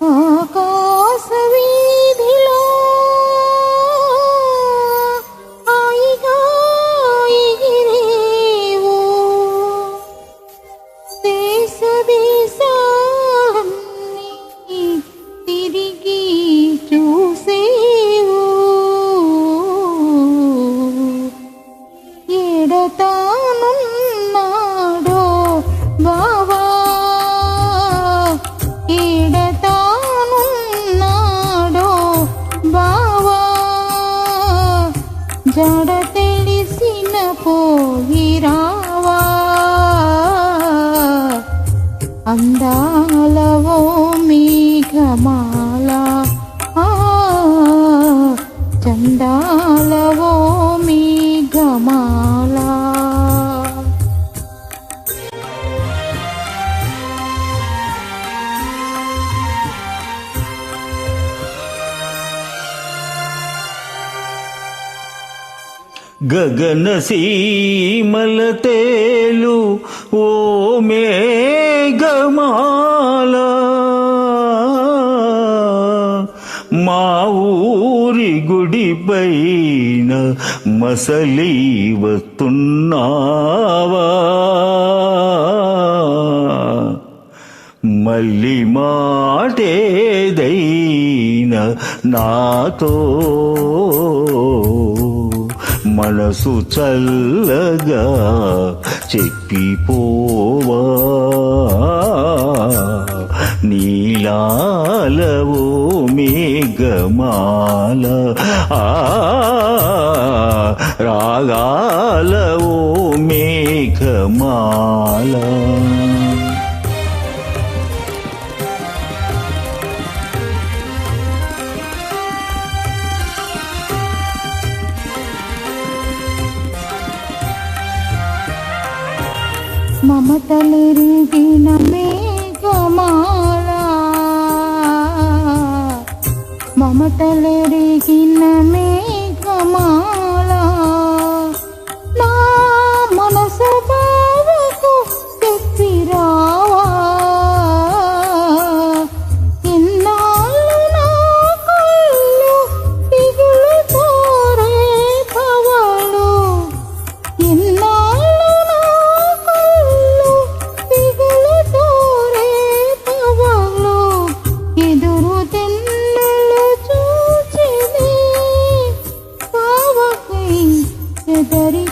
Oh, జడ తెలిసిన పోగిరావా అందాలవో మేఘమా గగన సీమల తేలు ఓ మేఘమాల. మా ఊరి గుడి పైన మసలి వస్తున్నావా మళ్ళీ మాటేదైన నాతో మనసు చల్లగా చెప్పిపోవా. నీలాలవో మేఘమాల ఆ రాగాలవో మేఘమాల. మమతలెరిగిన మేఘమాల మమతలెరిగిన మేఘమాల the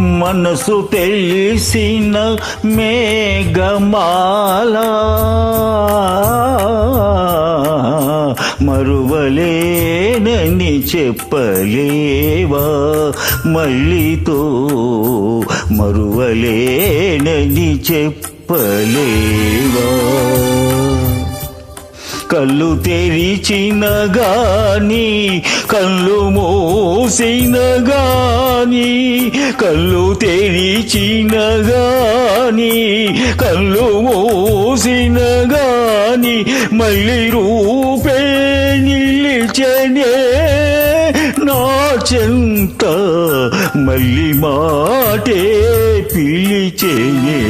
మనసు తెలిసిన మేఘమాల మరువలేనని చెప్పలేవా? మళ్ళీతో మరువలేనని చెప్పలేవా? కళ్ళు తెరిచిన గాని కళ్ళు మూసిన గాని కళ్ళు తెరిచిన గాని కళ్ళు మూసిన గాని మళ్ళీ రూపే నిలిచనే నా చెంత మళ్ళీ మాటే పిలిచెనే.